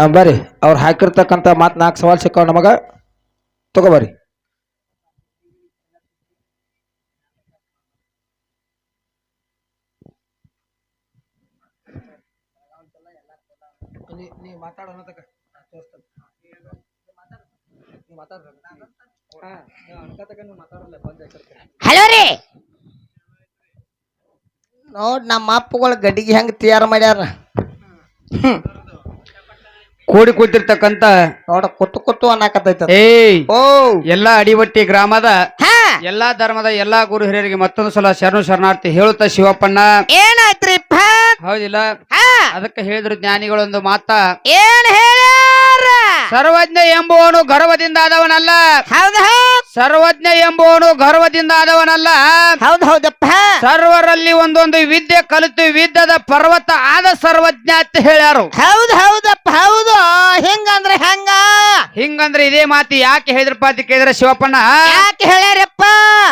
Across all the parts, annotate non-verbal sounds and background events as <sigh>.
ಆ, ಬರ್ರಿ. ಅವ್ರು ಹಾಕಿರ್ತಕ್ಕಂಥ ಮಾತು ನಾಲ್ಕು ಸವಾಲ್ ಸಿಕ್ಕಾವ ನಮಗ. ತಗೋಬರ್ರಿ. ಹಲೋ ರೀ. ನೋಡ್ ನಮ್ಮ ಅಪ್ಪಗಳು ಗಡಿಗೆ ಹೆಂಗ್ ತಯಾರು ಮಾಡ್ಯಾರ? ಕೂಡಿ ಕೂತಿರ್ತಕ್ಕಂತ ನೋಡ ಕೊತ್ತು ಕುತ್ತು ಅನ್ನಕತ್ತೈತ ಏಯ್ ಓ. ಎಲ್ಲಾ ಅಡಿಬಟ್ಟಿ ಗ್ರಾಮದ ಎಲ್ಲಾ ಧರ್ಮದ ಎಲ್ಲಾ ಗುರು ಹಿರಿಯರಿಗೆ ಮತ್ತೊಂದು ಸಲ ಶರಣು ಶರಣಾರ್ಥಿ ಹೇಳುತ್ತ ಶಿವಪ್ಪಣ್ಣ. ಏನಾಯ್ತ್ರಿಪ್ಪ? ಹೌದಿಲ್ಲ. ಅದಕ್ಕೆ ಹೇಳಿದ್ರು ಜ್ಞಾನಿಗಳೊಂದು ಮಾತಾ. ಏನ್ ಹೇಳ್ಯಾರ? ಸರ್ವಜ್ಞ ಎಂಬುವನು ಗರ್ವದಿಂದ ಆದವನಲ್ಲ ಹೌದ. ಸರ್ವಜ್ಞ ಎಂಬುವನು ಗರ್ವದಿಂದ ಆದವನಲ್ಲ ಹೌದ್ ಹೌದಪ್ಪ. ಸರ್ವರಲ್ಲಿ ಒಂದೊಂದು ವಿದ್ಯೆ ಕಲಿತು ವಿದ್ಯದ ಪರ್ವತ ಆದ ಸರ್ವಜ್ಞ ಅಂತ ಹೇಳ್ಯಾರು. ಹೌದ್ ಹೌದಪ್ಪ ಹೌದು. ಹಿಂಗಂದ್ರೆ ಹೆಂಗ? ಹಿಂಗಂದ್ರೆ ಇದೇ ಮಾತಿ ಯಾಕೆ ಹೇಳಿದ್ರಪ್ಪ ಅಂತ ಕೇಳಿದ್ರೆ ಶಿವಪ್ಪಣ್ಣ? ಯಾಕೆ ಹೇಳ್ಯಾರಪ್ಪ?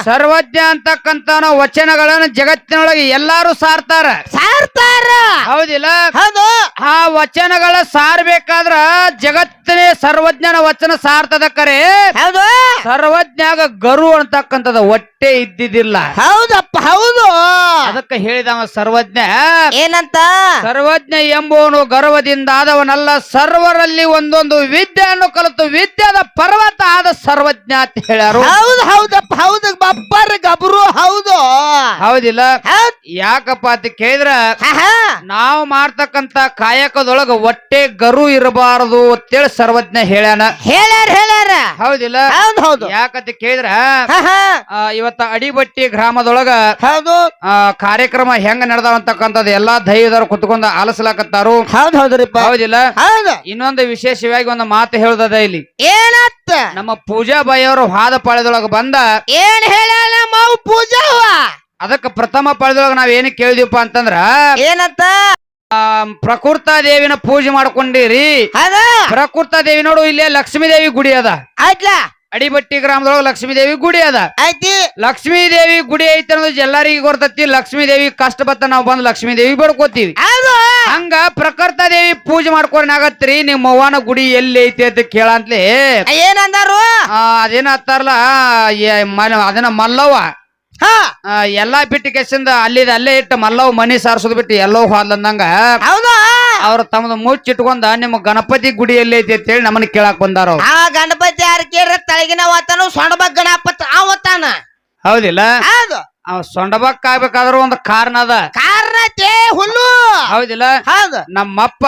ಸರ್ವಜ್ಞ ಅಂತಕ್ಕಂತ ವಚನಗಳನ್ನು ಜಗತ್ತಿನೊಳಗೆ ಎಲ್ಲಾರು ಸಾರ್ತಾರ. ಸಾರ್ತಾರ. ಹೌದಿಲ್ಲ? ಹೌದು. ಆ ವಚನಗಳ ಸಾರ್ಬೇಕಾದ್ರ ಜಗತ್ತಿನೇ ಸರ್ವಜ್ಞನ ವಚನ ಸಾರ್ಥದ ಕರೆ. ಹೌದು. ಸರ್ವಜ್ಞಾಗ ಗರು ಅಂತಕ್ಕಂಥದ್ದು ಹೊಟ್ಟೆ ಇದ್ದಿದ್ದಿಲ್ಲ. ಹೌದಪ್ಪ ಹೌದು. ಅದಕ್ಕೆ ಹೇಳಿದವ ಸರ್ವಜ್ಞ. ಏನಂತ? ಸರ್ವಜ್ಞ ಎಂಬುವನು ಗರ್ವದಿಂದ ಆದವನಲ್ಲ ಸರ್ವರಲ್ಲಿ ಒಂದೊಂದು ವಿದ್ಯೆಯನ್ನು ಕಲಿತು ವಿದ್ಯಾದ ಪರ್ವತ ಆದ ಸರ್ವಜ್ಞ ಅಂತ ಹೇಳ್ಯಾರು. ಹೌದು ಹೌದಪ್ಪ ಹೌದು. ಬಪ್ಪರ್ ಗಬ್ರು ಹೌದು. ಹೌದಿಲ್ಲ? ಹೌದ್. ಯಾಕಪ್ಪ ಅಂತ ಕೇಳಿದ್ರ ಹಾ ನಾವು ಮಾಡ್ತಕ್ಕಂತ ಕಾಯಕದೊಳಗ ಹೊಟ್ಟೆ ಗರು ಇರಬಾರದು ಅಂತೇಳಿ ಸರ್ವಜ್ಞ ಹೇಳ್ಯಾನ. ಹೇಳ್ಯಾರ ಹೇಳ್ಯಾರ. ಹೌದಿಲ್ಲ? ಹೌದು ಹೌದು. ಯಾಕಂತ ಕೇಳಿದ್ರ. ಆ, ಇವತ್ತ ಅಡಿಬಟ್ಟಿ ಗ್ರಾಮದೊಳಗ ಹೌದು. ಆ, ಕಾರ್ಯಕ್ರಮ ಹೆಂಗ ನಡೆದವಂತಕ್ಕಂಥದ್ದು ಎಲ್ಲಾ ಧೈರ್ಯದವ್ರು ಕುತ್ಕೊಂಡು ಆಲಸ್ಲಾಕತ್ತಾರು. ಹೌದು ಹೌದ್ರಿಪ್ಪ ಹೌದಿಲ್ಲ? ಹೌದು. ಇನ್ನೊಂದು ವಿಶೇಷವಾಗಿ ಒಂದು ಮಾತು ಹೇಳುದದ ಇಲ್ಲಿ. ಏನತ್ತ? ನಮ್ಮ ಪೂಜಾ ಬಾಯಿ ಅವರು ಹಾದ ಪಾಳ್ಯದೊಳಗ ಬಂದ. ಏನ್ ಹೇಳ ಮಾವು ಪೂಜಾವ ಅದಕ್ಕ ಪ್ರಥಮ ಪಾಳ್ಯದೊಳಗ ನಾವ್ ಏನ್ ಕೇಳಿದಿವಪ್ಪ ಅಂತಂದ್ರ ಏನತ್ತ? ಆ, ಪ್ರಕೃತ ದೇವಿನ ಪೂಜೆ ಮಾಡ್ಕೊಂಡಿರಿ. ಅದ ಪ್ರಕೃತ ದೇವಿ ನೋಡು ಇಲ್ಲೇ ಲಕ್ಷ್ಮೀ ದೇವಿ ಗುಡಿ ಅದ. ಆಯ್ತ್ಲ? ಅಡಿಬಟ್ಟಿ ಗ್ರಾಮದೊಳಗ ಲಕ್ಷ್ಮೀ ದೇವಿ ಗುಡಿ ಅದ. ಐತಿ ಲಕ್ಷ್ಮೀ ದೇವಿ ಗುಡಿ ಐತಿ ಅನ್ನೋದು ಎಲ್ಲರಿಗೂ ಗೊತ್ತೈತಿ. ಲಕ್ಷ್ಮೀ ದೇವಿ ಕಷ್ಟ ಬತ್ತ ನಾವು ಬಂದು ಲಕ್ಷ್ಮೀ ದೇವಿ ಬಡ್ಕೋತೀವಿ. ಹೌದು. ಹಂಗ ಪ್ರಕೃತ ದೇವಿ ಪೂಜೆ ಮಾಡ್ಕೊಂಡ್ ಆಗತ್ರಿ ನಿಮ್ಮ ಅವ್ವನ ಗುಡಿ ಎಲ್ಲಿ ಐತಿ ಅಂತ ಕೇಳಂತ್ಲಿ. ಏನಂದಾರು ಅದೇನ ಹತ್ತಾರಲ್ಲ ಅದನ್ನ ಮಲ್ಲವ್ವ. ಆ, ಎಲ್ಲಾ ಬಿಟ್ಟು ಕೆಸಿಂದ ಅಲ್ಲಿದ ಅಲ್ಲೇ ಇಟ್ಟು ಮಲ್ಲವ್ ಮನಿ ಸಾರ್ಸೋದ್ ಬಿಟ್ಟು ಎಲ್ಲೋ ಹಾದ್ಲಂದಂಗ ಹೌದು? ಅವ್ರ ತಮ್ಮದು ಮುಚ್ಚಿಟ್ಕೊಂಡ ನಿಮ್ಮ ಗಣಪತಿ ಗುಡಿ ಎಲ್ಲಿ ಐತಿ ಅಂತ ಹೇಳಿ ನಮ್ಮನ್ನ ಕೇಳಾಕ್ ಬಂದಾರ ಅವ್ರು. ಆ ಗಣಪತಿ ಯಾರು ಕೇಳ್ರ ತಳಗಿನ ವಾತಾನು ಸೊಂಡಬ ಗಣಪತಿ ಅವತ್ತಾನ ಹೌದಿಲ್ಲ? ಹೌದು. ಅವ್ ಸೊಂಡಬಕ್ ಆಗ್ಬೇಕಾದ್ರೂ ಒಂದು ಕಾರಣ ಅದ. ಕಾರಣ ಹುಲ್ಲು. ಹೌದಿಲ್ಲ? ಹೌದು. ನಮ್ಮಪ್ಪ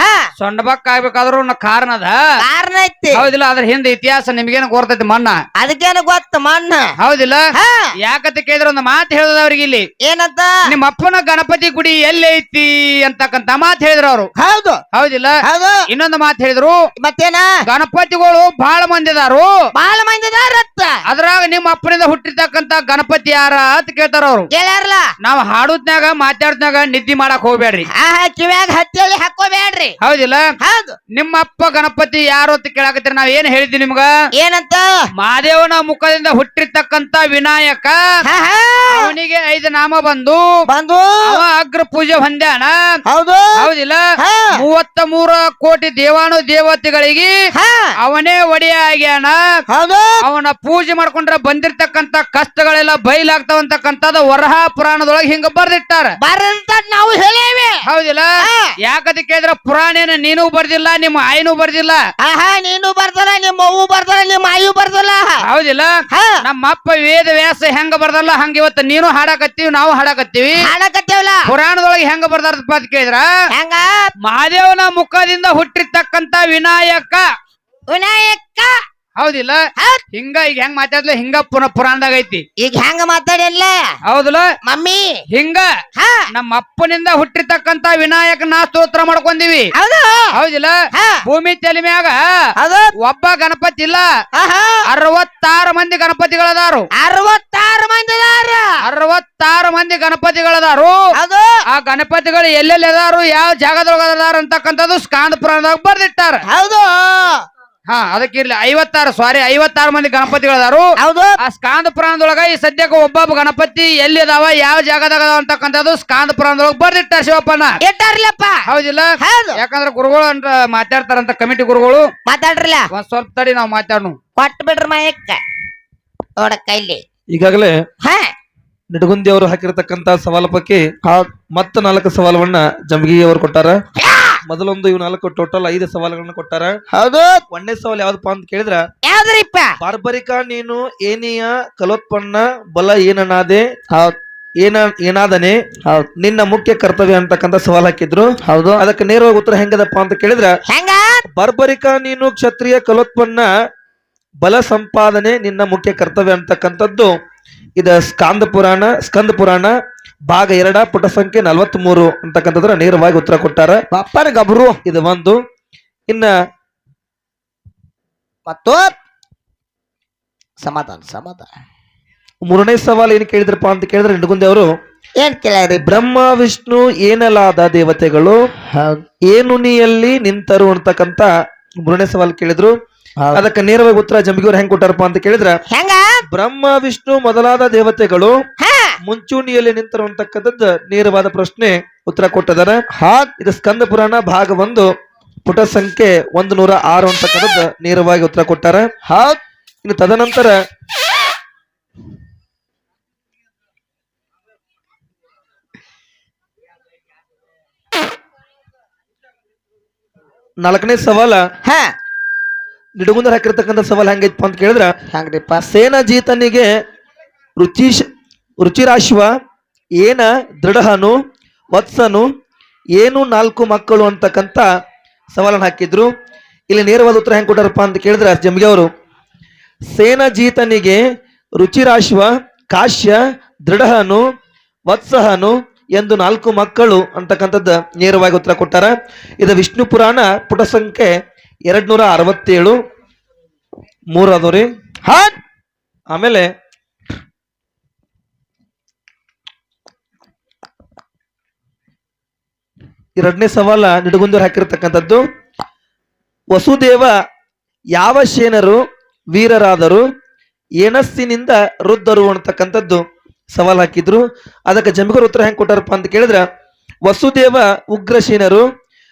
ಹಾ. ಸೊಂಡಬಕ್ ಆಗ್ಬೇಕಾದ್ರೂ ಒಂದು ಕಾರಣ ಅದ. ಕಾರಣ ಐತಿ. ಹೌದಿಲ್ಲ? ಅದ್ರ ಹಿಂದೆ ಇತಿಹಾಸ ನಿಮ್ಗೇನು ಗೊತ್ತೈತಿ ಮಣ್ಣ? ಅದಕ್ಕೇನು ಗೊತ್ತ ಮಣ್ಣ? ಹೌದಿಲ್ಲ? ಹಾ. ಯಾಕಂತ ಕೇಳಿದ್ರೆ ಒಂದು ಮಾತು ಹೇಳಿದ ಅವ್ರಿಗೆ ಇಲ್ಲಿ. ಏನಂತ? ನಿಮ್ಮ ಅಪ್ಪನ ಗಣಪತಿ ಗುಡಿ ಎಲ್ಲಿ ಐತಿ ಅಂತಕ್ಕಂತ ಮಾತು ಹೇಳಿದ್ರು ಅವ್ರು. ಹೌದು. ಹೌದಿಲ್ಲ? ಹೌದು. ಇನ್ನೊಂದು ಮಾತು ಹೇಳಿದ್ರು. ಮತ್ತೇನ? ಗಣಪತಿಗಳು ಬಹಳ ಮಂದಿ ಅದಾರು ಬಾಳ ಮಂದಿ ರತ್ತ ಅದ್ರಾಗ ನಿಮ್ಮ ಅಪ್ಪನಿಂದ ಹುಟ್ಟಿರ್ತಕ್ಕಂತ ಗಣಪತಿ ಯಾರ? ಅಂತ ಕೇಳ್ತಾರ ಅವ್ರು. ಕೇಳ್ಯಾರಲ್ಲ ನಾವ್ ಹಾಡುದ್ನಾಗ ಮಾತಾಡ್ದ್ನಾಗ ನಿದ್ದಿ ಮಾಡಕ್ ಹೋಗ್ಬೇಡ್ರಿ ಆಹಾ ಕಿವ್ಯಾಗ ಹತ್ತೇಳಿ ಹಾಕೋಬೇಡ್ರಿ ಹೌದಿಲ್ಲ? ಹೌದು. ನಿಮ್ಮಪ್ಪ ಗಣಪತಿ ಯಾರು ಅಂತ ಕೇಳಾಕತ್ತೀರಿ ನಾವ್ ಏನ್ ಹೇಳಿದ್ವಿ ನಿಮ್ಗ? ಏನಂತ? ಮಾದೇವನ ಮುಖದಿಂದ ಹುಟ್ಟಿರ್ತಕ್ಕಂತ ವಿನಾಯಕ. ಹಾ ಹಾ. ಅವನಿಗೆ ಐದು ನಾಮ ಬಂದು. ಬಂದು. ಅವ ಅಗ್ರ ಪೂಜೆ ಹೊಂದ್ಯಾನ. ಹೌದು. ಹೌದಿಲ್ಲ? ಹಾ. ಮೂವತ್ತ ಮೂರ ಕೋಟಿ ದೇವಾನು ದೇವತೆಗಳಿಗೆ ಹಾ. ಅವನೇ ಒಡೆಯ ಆಗ್ಯಾನ. ಹೌದು. ಅವನ ಪೂಜೆ ಮಾಡ್ಕೊಂಡ್ರ ಬಂದಿರ್ತಕ್ಕಂತ ಕಷ್ಟಗಳೆಲ್ಲ ಬಯಲಾಗ್ತಾವಂತಕ್ಕಂಥದ ವರಹ ಪುರಾಣದೊಳಗೆ ಹಿಂಗ ಬರ್ದಿಟ್ಟಾರ. ಬರಂತ ನಾವು ಹೇಳೇವಿ. ಹೌದಿಲ್ಲ? ಯಾಕದಕ್ಕೆ ಯಾಕಂತ ಕೇಳಿದ್ರ ಪುರಾಣೇನ ನೀನು ಬರ್ದಿಲ್ಲ ನಿಮ್ಮ ಆಯಿನೂ ಬರ್ದಿಲ್ಲ? ಆಹಾ ನೀನು ಬರ್ದಲ್ಲ ನಿಮ್ಮ ಅವ್ವು ಬರ್ದಲ್ಲ ನಿಮ್ಮ ಆಯು ಬರ್ದಲ್ಲ. ಹೌದಿಲ್ಲ? ಹಾ. ನಮ್ಮ ಅಪ್ಪ ವೇದ ವ್ಯಾಸ ಹೆಂಗ ಬರ್ದಲ್ಲ ಹಂಗ ಇವತ್ತು ನೀನು ಹಾಡಾಕತ್ತೀವಿ ನಾವು ಹಾಡಾಕತ್ತೀವಿ. ಹಾಡಕತ್ತೇವಲ್ಲ? ಪುರಾಣದೊಳಗೆ ಹೆಂಗ ಬರ್ದಾರಪ್ಪ ಅಂತ ಕೇಳಿದ್ರ? ಹೆಂಗ? ಮಹಾದೇವನ ಮುಖದಿಂದ ಹುಟ್ಟಿರ್ತಕ್ಕಂತ ವಿನಾಯಕ. ವಿನಾಯಕ. ಹೌದಿಲ್ಲ? ಹಿಂಗ ಈಗ ಹೆಂಗ್ ಮಾತಾಡ್ಲ ಹಿಂಗ ಪುನಃ ಪುರಾಣದಾಗ ಐತಿ. ಈಗ ಹೆಂಗ ಮಾತಾಡಿಲ್ಲ ಹೌದಲ್ಲ? ಮಮ್ಮಿ. ಹಿಂಗ? ಹಾ. ನಮ್ಮ ಅಪ್ಪನಿಂದ ಹುಟ್ಟಿರ್ತಕ್ಕಂತ ವಿನಾಯಕನ ಸ್ತೋತ್ರ ಮಾಡ್ಕೊಂಡಿವಿ ಹೌದು. ಹೌದಿಲ್ಲ? ಭೂಮಿ ತೆಲಿಮ್ಯಾಗ ಒಬ್ಬ ಗಣಪತಿ ಇಲ್ಲ. ಅರವತ್ತಾರು ಮಂದಿ ಗಣಪತಿಗಳದಾರು. ಅರವತ್ತಾರು ಮಂದಿ ಅರವತ್ತಾರು ಮಂದಿ ಗಣಪತಿಗಳದಾರು. ಆ ಗಣಪತಿಗಳು ಎಲ್ಲೆಲ್ಲಿ ಅದಾರು? ಯಾವ ಜಾಗದೊಳಗದಾರ ಅಂತಕ್ಕಂಥದ್ದು ಸ್ಕಾಂದ ಪುರಾಣದಾಗ ಬರ್ದಿಟ್ಟಾರ. ಹೌದು. ಹಾ ಅದಕ್ಕೆ ಇರ್ಲಿ. ಐವತ್ತಾರು ಸಾರಿ ಐವತ್ತಾರು ಮಂದಿ ಗಣಪತಿಗಳದಾರು. ಹೌದು. ಆ ಸ್ಕಾಂದ ಪುರಾಣದೊಳಗ ಈ ಸದ್ಯಕ್ಕೆ ಒಬ್ಬೊಬ್ಬ ಗಣಪತಿ ಎಲ್ಲಿ ಅದಾವ ಯಾವ ಜಾಗದಾಗ ಅದಾವ ಅಂತಕ್ಕಂಥದ್ದು ಸ್ಕಾಂದ ಪುರಾಣದೊಳಗ ಬರ್ದಿಟ್ಟ ಶಿವಪ್ಪನ ಇಟ್ಟಾರ್ಲಪ್ಪ ಹೌದಿಲ್ಲ? ಹೌದು. ಯಾಕಂದ್ರೆ ಗುರುಗಳು ಅಂತ ಮಾತಾಡ್ತಾರಂತ ಕಮಿಟಿ ಗುರುಗಳು. ಮಾತಾಡ್ರಲ್ಲ? ಒಂದ್ ಸ್ವಲ್ಪ ತಡಿ ನಾವು ಮಾತಾಡೋಣ ಕೊಟ್ಟು ಬಿಡ್ರಿ ಮಾಯಕ್ಕ. ನೋಡ ಕೈಲಿ. ಈಗಾಗಲೇ ಹಾ. ನಿಡಗುಂದಿ ಅವರು ಹಾಕಿರ್ತಕ್ಕಂತ ಸವಾಲ ಪಕ್ಕಿ ಮತ್ತ ನಾಲ್ಕು ಸವಾಲವನ್ನ ಜಮಗಿ ಅವರು ಕೊಟ್ಟಾರ. ಮೊದಲೊಂದು ಇವ್ ನಾಲ್ಕು ಟೋಟಲ್ ಐದು ಸವಾಲುಗಳನ್ನ ಕೊಟ್ಟಾರ. ಹೌದು. ಒಂದನೇ ಸವಾಲ್ ಯಾವ್ದಪ್ಪ ಅಂತ ಕೇಳಿದ್ರ? ಯಾವ್ದ್ರಿಪ್ಪ? ಬಾರ್ಬರಿಕ ನೀನು ಏನಿಯ ಕಲೋತ್ಪನ್ನ ಬಲ ಏನನಾದೆ ಏನ ಏನಾದನೆ ನಿನ್ನ ಮುಖ್ಯ ಕರ್ತವ್ಯ ಅಂತಕ್ಕಂತ ಸವಾಲ್ ಹಾಕಿದ್ರು. ಹೌದು. ಅದಕ್ಕೆ ನೇರವಾಗಿ ಉತ್ತರ ಹೆಂಗದಪ್ಪ ಅಂತ ಕೇಳಿದ್ರ? ಹೆಂಗ? ಬರ್ಬರಿಕ ನೀನು ಕ್ಷತ್ರಿಯ ಕಲೋತ್ಪನ್ನ ಬಲ ಸಂಪಾದನೆ ನಿನ್ನ ಮುಖ್ಯ ಕರ್ತವ್ಯ ಅಂತಕ್ಕಂಥದ್ದು. ಇದ ಸ್ಕಾಂದ ಪುರಾಣ ಸ್ಕಂದ ಪುರಾಣ ಭಾಗ ಎರಡ ಪುಟ ಸಂಖ್ಯೆ ನಲವತ್ ಮೂರು ಅಂತಕ್ಕಂಥದ್ರ ನೇರವಾಗಿ ಉತ್ತರ ಕೊಟ್ಟಾರ. ಅಪ್ಪನ ಗಬ್ರು ಇದು ಒಂದು. ಇನ್ನ ಮತ್ತು ಸಮಾಧಾನ ಸಮಾಧಾನ. ಮೂರನೇ ಸವಾಲ್ ಏನ್ ಕೇಳಿದ್ರಪ್ಪ ಅಂತ ಕೇಳಿದ್ರೆ ನಿಡಗುಂದಿ ಅವರು ಏನ್ ಕೇಳ್ರಿ ಬ್ರಹ್ಮ ವಿಷ್ಣು ಏನಲಾದ ದೇವತೆಗಳು ಏನುನಿಯಲ್ಲಿ ನಿಂತರು ಅಂತಕ್ಕಂತ ಮೂರನೇ ಸವಾಲ್ ಕೇಳಿದ್ರು. ಅದಕ್ಕೆ ನೇರವಾಗಿ ಉತ್ತರ ಜಂಬಿಗೂರ್ ಹೆಂಗ್ ಕೊಟ್ಟಾರಪ್ಪ ಅಂತ ಕೇಳಿದ್ರ ಹೆಂಗ? ಬ್ರಹ್ಮ ವಿಷ್ಣು ಮೊದಲಾದ ದೇವತೆಗಳು ಹಾ. ಮುಂಚೂಣಿಯಲ್ಲಿ ನಿಂತರು ಅಂತಕ್ಕಂಥದ್ದು ನೇರವಾದ ಪ್ರಶ್ನೆ ಉತ್ತರ ಕೊಟ್ಟಿದ್ದಾರೆ. ಇದು ಸ್ಕಂದ ಪುರಾಣ ಭಾಗ ಒಂದು ಪುಟ ಸಂಖ್ಯೆ ಒಂದು ನೂರ ಆರು ಅಂತಕ್ಕಂಥದ್ದು ನೇರವಾಗಿ ಉತ್ತರ ಕೊಟ್ಟಾರ. ಇನ್ನು ತದನಂತರ ನಾಲ್ಕನೇ ಸವಾಲ ಹಾ. ನಿಡುಗುಂದರ್ ಹಾಕಿರ್ತಕ್ಕಂಥ ಸವಾಲ್ ಹೆಂಗೈತಪ್ಪ ಅಂತ ಕೇಳಿದ್ರ ಹೆಂಗ್ರಿಪ್ಪ? ಸೇನಾಜೀತನಿಗೆ ರುಚಿಶ್ ರುಚಿರಾಶ್ವ ಏನ ದೃಢಹನು ವತ್ಸನು ಏನು ನಾಲ್ಕು ಮಕ್ಕಳು ಅಂತಕ್ಕಂಥ ಸವಾಲನ್ನು ಹಾಕಿದ್ರು. ಇಲ್ಲಿ ನೇರವಾದ ಉತ್ತರ ಹೆಂಗೆ ಕೊಟ್ಟಾರಪ್ಪ ಅಂತ ಕೇಳಿದ್ರೆ ಜಮ್ಗೆ ಅವರು. ಸೇನಜೀತನಿಗೆ ರುಚಿರಾಶ್ವ ಕಾಶ್ಯ ದೃಢಹನು ವತ್ಸಹನು ಎಂದು ನಾಲ್ಕು ಮಕ್ಕಳು ಅಂತಕ್ಕಂಥದ್ದು ನೇರವಾಗಿ ಉತ್ತರ ಕೊಟ್ಟಾರ. ಇದು ವಿಷ್ಣು ಪುರಾಣ ಪುಟ ಸಂಖ್ಯೆ ಎರಡ್ ನೂರ ಅರವತ್ತೇಳು ಮೂರು ಅದವ್ರಿ ಆಮೇಲೆ ಎರಡನೇ ಸವಾಲ ನಿಡುಗುಂದೂರು ಹಾಕಿರ್ತಕ್ಕಂಥದ್ದು. ವಸುದೇವ ಯಾವ ಶೇನರು ವೀರರಾದರು, ಏನಸ್ಸಿನಿಂದ ರುದ್ದರು ಅಂತಕ್ಕಂಥದ್ದು ಸವಾಲ್ ಹಾಕಿದ್ರು. ಅದಕ್ಕೆ ಜಂಬಿಗರು ಉತ್ತರ ಹೆಂಗ್ ಕೊಟ್ಟಾರಪ್ಪ ಅಂತ ಕೇಳಿದ್ರ, ವಸುದೇವ ಉಗ್ರಶೀನರು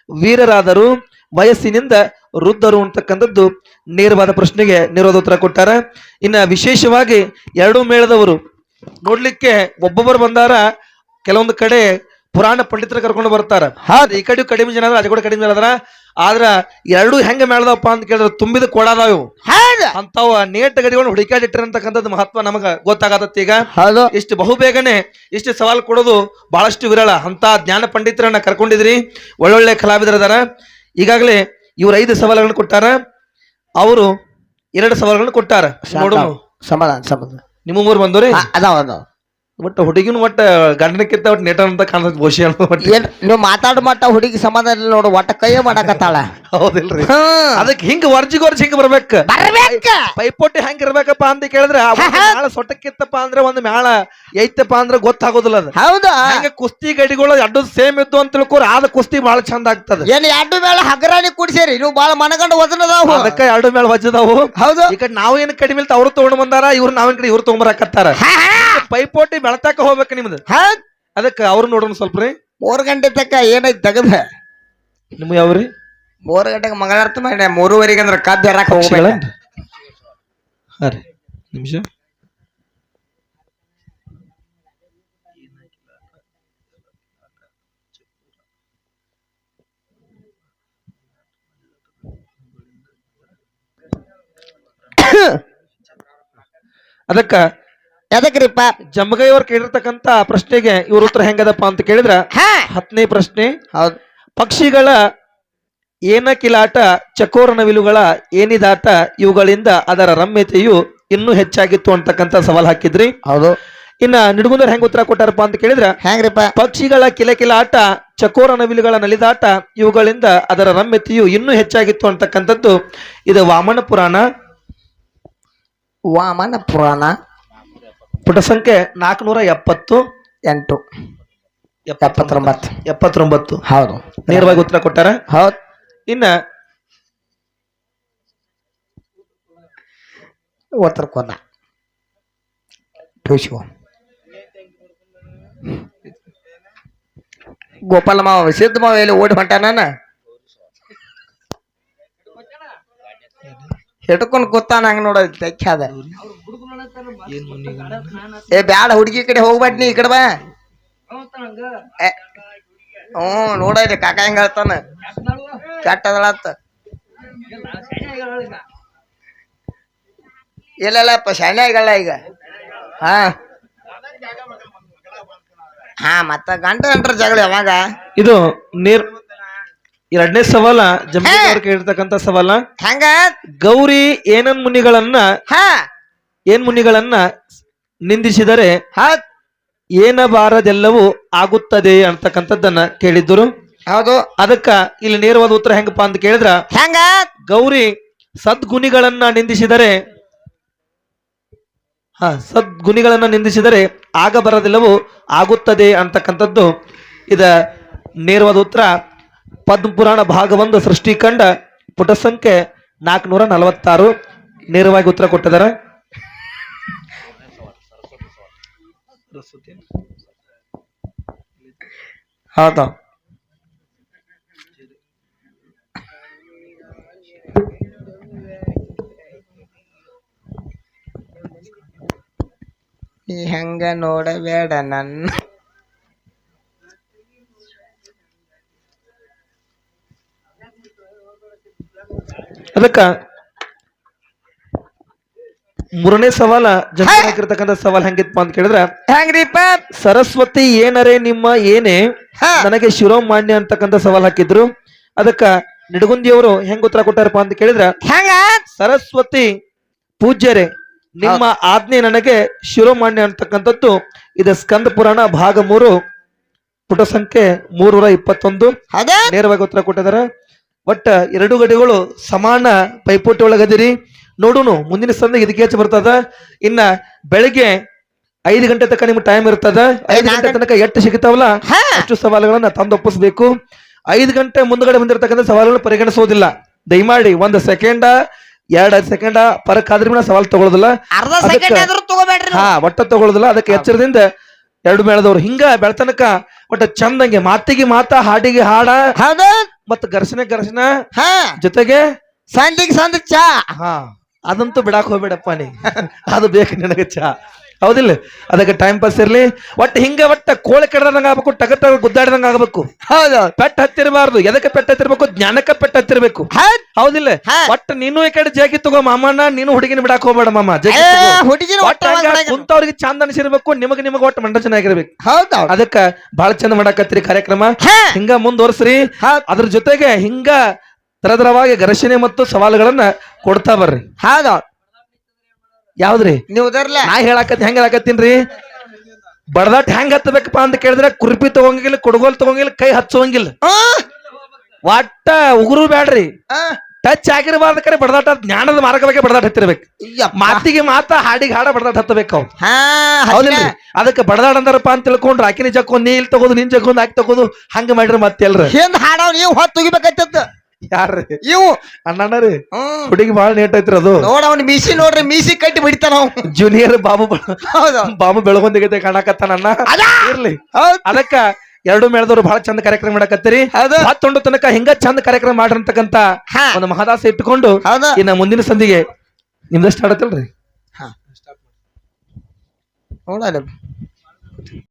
ವೀರರಾದರು ವಯಸ್ಸಿನಿಂದ ವೃದ್ಧರು ಅಂತಕ್ಕಂಥದ್ದು ನೇರವಾದ ಪ್ರಶ್ನೆಗೆ ನಿರೋಧ ಉತ್ತರ ಕೊಟ್ಟಾರ. ಇನ್ನ ವಿಶೇಷವಾಗಿ ಎರಡು ಮೇಳದವರು ನೋಡ್ಲಿಕ್ಕೆ ಒಬ್ಬೊಬ್ಬರು ಬಂದಾರ ಕೆಲವೊಂದು ಕಡೆ ಪುರಾಣ ಪಂಡಿತರ ಕರ್ಕೊಂಡು ಬರ್ತಾರ. ಈ ಕಡೆ ಕಡಿಮೆ ಜನ ಅದ್ರ ಕೂಡ ಕಡೆ ಕಡಿಮೆ ಜನ ಅದಾರ ಆದ್ರ ಎರಡು ಹೆಂಗ ಮೇಳದಪ್ಪ ಅಂತ ಕೇಳಿದ್ರೆ ತುಂಬಿದ ಕೊಡಾದಾವ್ ಹೌದು ಅಂತಾವ ನೇಟ ಗಡಿಗಳನ್ನು ಹುಡುಕಾಡಿಟ್ಟಿರಂತಕ್ಕಂಥದ್ದು ಮಹತ್ವ ನಮಗ ಗೊತ್ತಾಗತ್ತ ಈಗ. ಹೌದು. ಇಷ್ಟು ಬಹುಬೇಗನೆ ಇಷ್ಟು ಸವಾಲು ಕೊಡೋದು ಬಹಳಷ್ಟು ವಿರಳ. ಅಂತ ಜ್ಞಾನ ಪಂಡಿತರನ್ನ ಕರ್ಕೊಂಡಿದ್ರಿ. ಒಳ್ಳೊಳ್ಳೆ ಕಲಾವಿದರದಾರ. ಈಗಾಗಲೇ ಇವ್ರ ಐದು ಸವಾಲುಗಳನ್ನು ಕೊಟ್ಟಾರ. ಅವರು ಎರಡು ಸವಾಲುಗಳನ್ನು ಕೊಟ್ಟಾರ. ನೋಡೋಣ ಸಮಾಧಾನ ಸಮಾಧಾನ. ನಿಮ್ಮ ಮೂರು ಬಂದವ್ರಿ? ಅದಾವ ಅದಾವ. ಒಟ್ಟ ಹುಡುಗಿನ ಒಟ್ಟ ಗಂಡನಕ್ಕಿಂತ ಒಟ್ಟು ನೆಟ ಅಂತ ಕಾಣತ್ ಬಹುಶಃ ಒಟ್ಟು ಏನ್ ನೀವು ಮಾತಾಡ ಮಟ್ಟ ಹುಡುಗಿ ಸಮಾಧಾನ ಇಲ್ಲ ನೋಡು ಒಟ್ಟ ಕೈಯೇ ಮಾಡಾಕತ್ತಾಳ. ಹೌದಿಲ್ರಿ. ಹ್ಮ್ ಅದಕ್ಕೆ ಹಿಂಗ ವರ್ಜಿಗೆ ವರ್ಜ್ ಹಿಂಗ ಬರ್ಬೇಕ. ಬರ್ಬೇಕ. ಪೈಪೋಟಿ ಹೆಂಗ ಇರ್ಬೇಕಪ್ಪ ಅಂತ ಕೇಳಿದ್ರೆ ಆ ಒಂದು ಮ್ಯಾಳ ಸೊಟ್ಟಕ್ಕಿತ್ತಪ್ಪ ಅಂದ್ರೆ ಒಂದು ಮ್ಯಾಳ ಐತಪ್ಪ ಅಂದ್ರೆ ಗೊತ್ತಾಗೋದಿಲ್ಲ ಅದು. ಹೌದು? ಹಂಗ ಕುಸ್ತಿ ಗಡಿಗಳು ಎರಡು ಸೇಮ್ ಇದ್ದು ಅಂತ ತಿಳ್ಕೊರ ಆದ ಕುಸ್ತಿ ಬಹಳ ಚಂದ ಆಗ್ತದ. ಏನ್ ಎರಡು ಮೇಲೆ ಹಗರಾಣಿ ಕುಡ್ಸೇರಿ ನೀವು ಬಹಳ ಮನಗಂಡ ವಜನ ಅದಾವು. ಅದಕ್ಕೆ ಎರಡು ಮೇಳ ವಜ್ಜದಾವು ಹೌದು. ಈಗ ನಾವು ಏನ್ ಕಡಿಮೆ ಇಲ್ತ ಅವ್ರು ತಗೊಂಡ್ ಬಂದಾರ ಇವ್ರು ನಾವೇನ್ ಕಡೆ ಇವ್ರು ತಗೊಂಬರಾಕತ್ತಾರ. ಪೈಪೋಟಿ ಬೆಳತಾಕ ಹೋಗ್ಬೇಕು ನಿಮ್ದು? ಹಾ ಅದಕ್ಕ ಅವ್ರು ನೋಡೋಣ ಸ್ವಲ್ಪ ರೀ ಮೂರ್ ಗಂಟೆ ತಕ್ಕ ಏನೈತಿ ತೆಗದ ನಿಮ್ಗೆ ಯಾವ್ರಿ? ಮೂರ್ ಗಂಟೆಗೆ ಮಂಗಳಾರತಿ ಮಾಡಿ ಮೂರುವರೆಗೆ ಅಂದ್ರೆ ಕದ್ದು ಹೆರಾಕ್ ಹೋಗ್ಬೇಕ. ಹಾ ರೀ ನಿಮಿಷ. <coughs> ಅದಕ್ಕ ಎದಕ್ರಿಪ್ಪ ಜಮ್ಮಗೈ ಅವ್ರು ಕೇಳಿರ್ತಕ್ಕಂತ ಪ್ರಶ್ನೆಗೆ ಇವ್ರ ಉತ್ತರ ಹೆಂಗದಪ್ಪ ಅಂತ ಕೇಳಿದ್ರ ಹಾ. ಹತ್ತನೇ ಪ್ರಶ್ನೆ ಹೌದು. ಪಕ್ಷಿಗಳ ಏನ ಕಿಲಾಟ ಚಕೋರ ನವಿಲುಗಳ ಏನಿದಾಟ ಇವುಗಳಿಂದ ಅದರ ರಮ್ಯತೆಯು ಇನ್ನೂ ಹೆಚ್ಚಾಗಿತ್ತು ಅಂತಕ್ಕಂತ ಸವಾಲ್ ಹಾಕಿದ್ರಿ. ಹೌದು. ಇನ್ನ ನಿಡುಗುಂದರ್ ಹೆಂಗ್ ಉತ್ತರ ಕೊಟ್ಟಾರಪ್ಪ ಅಂತ ಕೇಳಿದ್ರ ಹೆಂಗ್ರಿಪ್ಪ? ಪಕ್ಷಿಗಳ ಕಿಲಕಿಲ ಆಟ ಚಕೋರ ನವಿಲುಗಳ ನಲಿದಾಟ ಇವುಗಳಿಂದ ಅದರ ರಮ್ಯತೆಯು ಇನ್ನೂ ಹೆಚ್ಚಾಗಿತ್ತು ಅಂತಕ್ಕಂಥದ್ದು ಇದು ವಾಮನ ಪುರಾಣ. ವಾಮನ ಪುರಾಣ. ಪುಟ ಸಂಖ್ಯೆ ನಾಲ್ಕುನೂರ ಎಪ್ಪತ್ತು. ಎಂಟು. ಎಪ್ಪತ್ತೊಂಬತ್ತು. ಎಪ್ಪತ್ತೊಂಬತ್ತು. ಹೌದು. ನೇರವಾಗಿ ಉತ್ತರ ಕೊಟ್ಟಾರ? ಹೌದು. ಇನ್ನ ಉತ್ತರ ಕೊಂದ ಟೂಸಿಗೋ ಗೋಪಾಲ ಮಾವ ಸಿದ್ಧ ಮಾವ ಎಲ್ಲಿ ಓಡಿ ಹೊಂಟಾನ? ಹಿಡ್ಕೊಂಡ್ ಕೂತಾನ ಹಂಗ ನೋಡ ತೆಕ್ಕಾದ ಏ ಬ್ಯಾಡ ಹುಡುಗಿ ಕಡೆ ಹೋಗ್ಬೇಡ ನೀ ಈ ಕಡೆ ಬಾ. ಏ, ಹ್ಞೂ ನೋಡ್ರಿ ಕಾಕ ಹೆಂಗ ಹೇಳ್ತಾನ. ಕೆಟ್ಟದಳತ್ತ ಇಲ್ಲ ಇಲ್ಲಪ್ಪ ಶಾಣೆ ಆಗಲ್ಲ ಈಗ. ಹಾ. ಹಾ ಮತ್ತ ಗಂಟ ಗಂಟ್ರ ಜಗಳ ಯಾವಾಗ? ಇದು ನೀರ್ ಎರಡನೇ ಸವಾಲ ಜಮೀನ್ ಅವ್ರು ಕೇಳಿರ್ತಕ್ಕಂತ ಸವಾಲ. ಹೆಂಗ? ಗೌರಿ ಏನನ್ ಮುನಿಗಳನ್ನ ಹಾ! ಏನ್ ಮುನಿಗಳನ್ನ ನಿಂದಿಸಿದರೆ ಹಾ ಏನಬಾರದೆಲ್ಲವೂ ಆಗುತ್ತದೆ ಅಂತಕ್ಕಂಥದ್ದನ್ನ ಕೇಳಿದ್ರು ಹೌದು. ಅದಕ್ಕ ಇಲ್ಲಿ ನೇರವಾದ ಉತ್ತರ ಹೆಂಗಪ್ಪ ಅಂತ ಕೇಳಿದ್ರ ಹೆಂಗ? ಗೌರಿ ಸದ್ಗುಣಿಗಳನ್ನ ನಿಂದಿಸಿದರೆ ಹ ಸದ್ಗುಣಿಗಳನ್ನ ನಿಂದಿಸಿದರೆ ಆಗ ಬರದಿಲ್ಲವೂ ಆಗುತ್ತದೆ ಅಂತಕ್ಕಂಥದ್ದು. ಇದ ನೇರವಾದ ಉತ್ತರ. ಪದ್ಮಪುರಾಣ ಭಾಗ ಒಂದು ಸೃಷ್ಟಿಕಂಡ ಪುಟ ಸಂಖ್ಯೆ ನಾಲ್ಕುನೂರ ನಲವತ್ತಾರು. ನೇರವಾಗಿ ಉತ್ತರ ಕೊಟ್ಟಿದ್ದಾರೆ. ಹೌದಾ. ಹಂಗ ನೋಡಬೇಡ ನನ್ನ ಅದಕ್ಕ ಮೂರನೇ ಸವಾಲ ಜನ ಸವಾಲ್ ಹೆಂಗಿತ್ತಪ್ಪ ಅಂತ ಕೇಳಿದ್ರ ಹೆಂಗ್ರಿಪ್ಪ? ಸರಸ್ವತಿ ಏನರೇ ನಿಮ್ಮ ಏನೇ ನನಗೆ ಶಿರೋಮಾನ್ಯ ಅಂತಕ್ಕಂಥ ಸವಾಲ್ ಹಾಕಿದ್ರು. ಅದಕ್ಕ ನಿಡಗುಂದಿಯವರು ಹೆಂಗ್ ಉತ್ತರ ಕೊಟ್ಟಾರಪ್ಪ ಅಂತ ಕೇಳಿದ್ರ ಹೆಂಗ? ಸರಸ್ವತಿ ಪೂಜ್ಯರೇ ನಿಮ್ಮ ಆಜ್ಞೆ ನನಗೆ ಶಿರೋಮಾನ್ಯ ಅಂತಕ್ಕಂಥದ್ದು. ಇದು ಸ್ಕಂದ ಪುರಾಣ ಭಾಗ ಮೂರು ಪುಟ ಸಂಖ್ಯೆ ಮೂರೂರ ಇಪ್ಪತ್ತೊಂದು. ನೇರವಾಗಿ ಉತ್ತರ ಕೊಟ್ಟಿದಾರ ಒಟ್ಟ ಎರಡು ಗಡಿಗಳು ಸಮಾನ ಪೈಪೋಟಿ ಒಳಗದಿರಿ ನೋಡುನು ಮುಂದಿನ ಸಂದಿಗೆ ಇದಕ್ಕೆ ಹೆಚ್ಚು ಬರ್ತದ. ಇನ್ನ ಬೆಳಿಗ್ಗೆ ಐದು ಗಂಟೆ ತನಕ ನಿಮ್ಗೆ ಟೈಮ್ ಇರ್ತದ. ಐದು ಗಂಟೆ ತನಕ ಎಷ್ಟು ಸಿಗ್ತಾವಲ್ಲ ಅಷ್ಟು ಸವಾಲುಗಳನ್ನ ತಂದು ಒಪ್ಪಿಸ್ಬೇಕು. ಐದು ಗಂಟೆ ಮುಂದ್ಗಡೆ ಬಂದಿರತಕ್ಕಂಥ ಸವಾಲುಗಳನ್ನ ಪರಿಗಣಿಸೋದಿಲ್ಲ. ದಯಮಾಡಿ ಒಂದು ಸೆಕೆಂಡ ಎರಡ್ ಸೆಕೆಂಡ ಪರಕ್ ಆದ್ರೂ ಸವಾಲ್ ತಗೊಳ್ಳೋದಿಲ್ಲ ಹಾ ಒಟ್ಟ ತಗೊಳ್ಳೋದಿಲ್ಲ ಅದಕ್ಕೆ ಎಚ್ಚರದಿಂದ ಎರಡು ಮೇಳದವ್ರು ಹಿಂಗ ಬೆಳ್ತನಕ ಒಟ್ಟ ಚಂದಂಗೆ ಮಾತಿಗೆ ಮಾತ ಹಾಡಿಗೆ ಹಾಡ ಹೌದು. ಮತ್ತ ಘರ್ಷಣೆ ಘರ್ಷಣ ಹಾ. ಜೊತೆಗೆ ಸಂದಿಗೆ ಸಂದ ಚಾ. ಹಾ ಅದಂತೂ ಬಿಡಾಕ್ ಹೋಗ್ಬೇಡಪ್ಪ ನೀ. <laughs> ಅದು ಬೇಕು ನಿನಗೆ ಚಾ. ಹೌದಿಲ್ಲ? ಅದಕ್ಕೆ ಟೈಮ್ ಪಾಸ್ ಇರಲಿ. ಒಟ್ಟು ಹಿಂಗ ಒಟ್ಟ ಕೋಳಿ ಕೆಡದಂಗ ಆಗ್ಬೇಕು ಟಗರ್ ಗುದ್ದಾಡದಂಗ ಆಗಬೇಕು. ಹೌದು. ಪೆಟ್ಟ ಹತ್ತಿರಬಾರ್ದು. ಎದಕ್ಕೆ ಪೆಟ್ಟ ಹತ್ತಿರಬೇಕು? ಜ್ಞಾನಕ್ಕೆ ಪೆಟ್ಟ ಹತ್ತಿರಬೇಕು. ಹೌದ್. ಹೌದಿಲ್ಲ? ಒಟ್ಟು ನೀನು ಈ ಕಡೆ ಜಾಗಿ ತಗೋ ಮಾಮಣ್ಣ ನೀನು ಹುಡುಗಿನ ಬಿಡಾಕ್ ಹೋಗ್ಬೇಡ ಮಾಮ. ಹಂಗ ಕುಂತವ್ರಿಗೆ ಚಂದ ಅನಿಸಿರ್ಬೇಕು ನಿಮಗೆ ನಿಮಗೆ ಒಟ್ಟು ಮಂಡ ಆಗಿರ್ಬೇಕು ಹೌದಾ. ಅದಕ್ಕ ಬಹಳ ಚಂದ ಮಾಡಾಕತ್ರಿ ಕಾರ್ಯಕ್ರಮ. ಹಿಂಗ ಮುಂದುವರ್ಸ್ರಿ. ಅದ್ರ ಜೊತೆಗೆ ಹಿಂಗ ತರತರವಾಗಿ ಘರ್ಷಣೆ ಮತ್ತು ಸವಾಲುಗಳನ್ನ ಕೊಡ್ತಾ ಬರ್ರಿ. ಹೌದ್. ಯಾವ್ದ್ರಿ? ನೀವು ಉದರ್ಲೆ. ನಾ ಹೇಳಾಕತ್ತಿ ಹೆಂಗ ಹೇಳಾಕತ್ತೀನ್ರಿ? ಬಡದಾಟ್ ಹೆಂಗ್ ಹತ್ತಬೇಕಪ್ಪ ಅಂತ ಕೇಳಿದ್ರೆ ಕುರ್ಪಿ ತಗೊಂಗಿಲ್ಲ ಕುಡ್ಗೋಲ್ ತಗೊಂಗಿಲ್ಲ ಕೈ ಹಚ್ಚೋಂಗಿಲ್ಲ ಒಟ್ಟ ಉಗುರು ಬ್ಯಾಡ್ರಿ. ಟಚ್ ಆಗಿರಬಾರ್ದ ಕರೆ ಬಡದಾಟ ಜ್ಞಾನದ ಮಾರ್ಗ ಬಗ್ಗೆ ಬಡದಾಟ ಹತ್ತಿರ್ಬೇಕು. ಮಾತಿಗೆ ಮಾತ ಹಾಡಿಗೆ ಹಾಡ ಬಡದಾಟ ಹತ್ತಬೇಕು ಅವ್ರು. ಹಾ ಹೌದಿಲ್ರಿ? ಅದಕ್ಕೆ ಬಡದಾಟ ಅಂದಾರಪ್ಪ ಅಂತ ತಿಳ್ಕೊಂಡ್ರ ಆಕಿನ ಜಕ್ಕೊಂದ್ ನೀಲ್ ಇಲ್ಲಿ ತಗೋದು ನಿನ್ ಜಕ್ಕೊಂದ್ ಆಕಿ ತಗೋದು ಹಂಗ ಮಾಡ್ರಿ ಮತ್ತೆ ಎಲ್ರಿ ಹಿಂದ್ ಹಾಡವ್ ನೀವು ಹೊತ್ತು ತೆಗಿಬೇಕಾಯ್ತದ ಯಾರ್ರಿ? ಇವು. ಅಣ್ಣಣ್ಣರಿ ಹ್ಮ್. ಹುಡುಗಿ ಬಾಳ ನೇಟ್ ಐತ್ರಿ ಅದು. ನೋಡ ಅವ್ನ ಮೀಸಿ ನೋಡ್ರಿ ಮೀಸಿ ಕಟ್ಟಿ ಬಿಡ್ತಾನ ಅವ ಜೂನಿಯರ್ ಬಾಬು ಬೆ- ಹೌದು. ಬಾಬು ಬೆಳಗೊಂದಿಗೆ ಕಾಣಕತ್ತಾನ ಅಣ್ಣ. ಅದಾ? ಇರ್ಲಿ. ಹೌದ್. ಅದಕ್ಕ ಎರಡು ಮೇಳದವ್ರು ಬಹಳ ಚಂದ ಕಾರ್ಯಕ್ರಮ ಮಾಡಕತ್ತೀರಿ. ಹೌದು. ಮತ್ತೊಂದು ತನಕ ಹಿಂಗ ಚಂದ ಕಾರ್ಯಕ್ರಮ ಮಾಡಿರ್ತಕ್ಕಂತ ಹಾ. ಒಂದು ಮಹದಾಸ ಇಟ್ಟುಕೊಂಡು ಹೌದು. ಇನ್ನ ಮುಂದಿನ ಸಂದಿಗೆ ನಿಮ್ದಷ್ಟು ಆಡತ್ತಲ್ರಿ ನೋಡಲ್ಲ